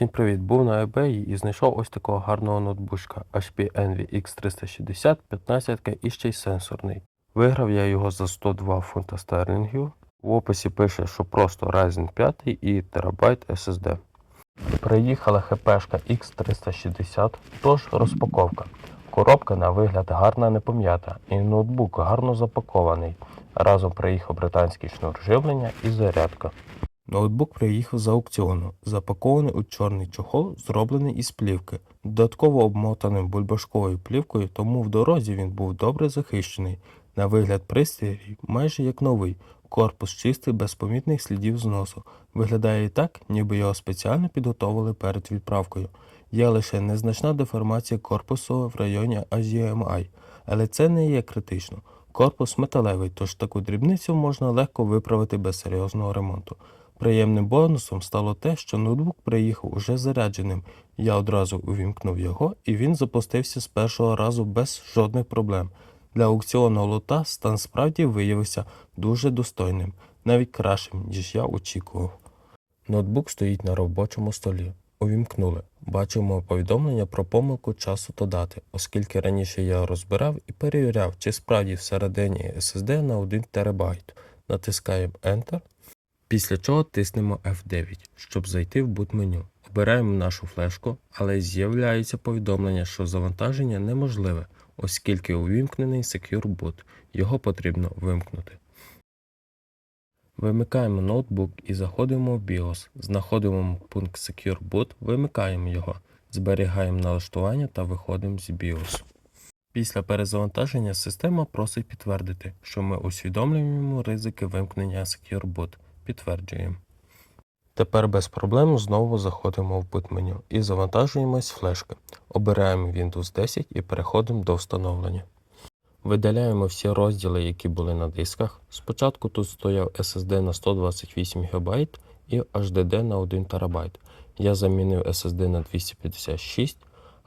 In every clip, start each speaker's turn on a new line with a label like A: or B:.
A: Всім привіт! Був на eBay і знайшов ось такого гарного ноутбучка HP Envy X360 15 і ще й сенсорний. Виграв я його за 102 фунта стерлінгів. В описі пише, що просто Ryzen 5 і терабайт SSD. Приїхала ХПшка X360, тож розпаковка. Коробка на вигляд гарна, не пом'ята, і ноутбук гарно запакований. Разом приїхав британський шнур живлення і зарядка. Ноутбук приїхав з аукціону, запакований у чорний чохол, зроблений із плівки, додатково обмотаним бульбашковою плівкою, тому в дорозі він був добре захищений. На вигляд пристрій майже як новий, корпус чистий, без помітних слідів зносу. Виглядає і так, ніби його спеціально підготовили перед відправкою. Є лише незначна деформація корпусу в районі AGMI, але це не є критично. Корпус металевий, тож таку дрібницю можна легко виправити без серйозного ремонту. Приємним бонусом стало те, що ноутбук приїхав уже зарядженим. Я одразу увімкнув його, і він запустився з першого разу без жодних проблем. Для аукціонного лота стан справді виявився дуже достойним, навіть кращим, ніж я очікував. Ноутбук стоїть на робочому столі. Увімкнули. Бачимо повідомлення про помилку часу та дати, оскільки раніше я розбирав і перевіряв, чи справді всередині SSD на 1 ТБ. Натискаємо Enter. Після чого тиснемо F9, щоб зайти в boot меню. Обираємо нашу флешку, але з'являється повідомлення, що завантаження неможливе, оскільки увімкнений Secure Boot. Його потрібно вимкнути. Вимикаємо ноутбук і заходимо в BIOS. Знаходимо пункт Secure Boot, вимикаємо його, зберігаємо налаштування та виходимо з BIOS. Після перезавантаження система просить підтвердити, що ми усвідомлюємо ризики вимкнення Secure Boot. Підтверджуємо. Тепер без проблем знову заходимо в boot меню і завантажуємось флешки. Обираємо Windows 10 і переходимо до встановлення. Видаляємо всі розділи, які були на дисках. Спочатку тут стояв SSD на 128 ГБ і HDD на 1 ТБ. Я замінив SSD на 256,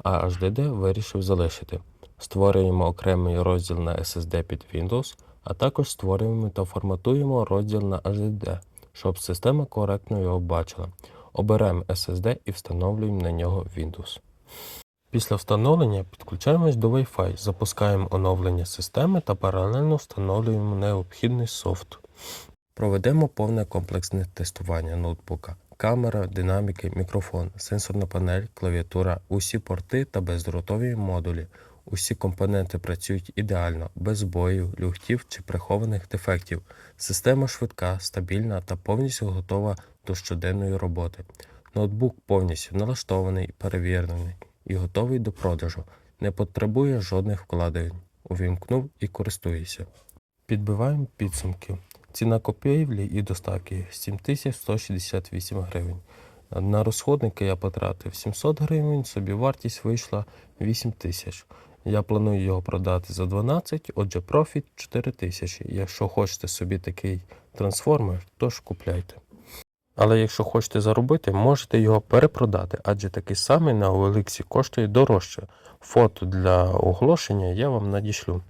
A: а HDD вирішив залишити. Створюємо окремий розділ на SSD під Windows, а також створюємо та форматуємо розділ на HDD, щоб система коректно його бачила. Обираємо SSD і встановлюємо на нього Windows. Після встановлення підключаємось до Wi-Fi, запускаємо оновлення системи та паралельно встановлюємо необхідний софт. Проведемо повне комплексне тестування ноутбука. Камера, динаміки, мікрофон, сенсорна панель, клавіатура, усі порти та бездротові модулі. Усі компоненти працюють ідеально, без збоїв, люхтів чи прихованих дефектів. Система швидка, стабільна та повністю готова до щоденної роботи. Ноутбук повністю налаштований, перевірений і готовий до продажу. Не потребує жодних вкладень. Увімкнув і користуюся. Підбиваємо підсумки. Ціна купівлі і доставки 7168 гривень. На розходники я потратив 700 гривень, собі вартість вийшла 8 тисяч. Я планую його продати за 12, отже, профіт 4 тисячі. Якщо хочете собі такий трансформер, то ж купляйте. Але якщо хочете заробити, можете його перепродати, адже такий самий на OLX коштує дорожче. Фото для оголошення я вам надішлю.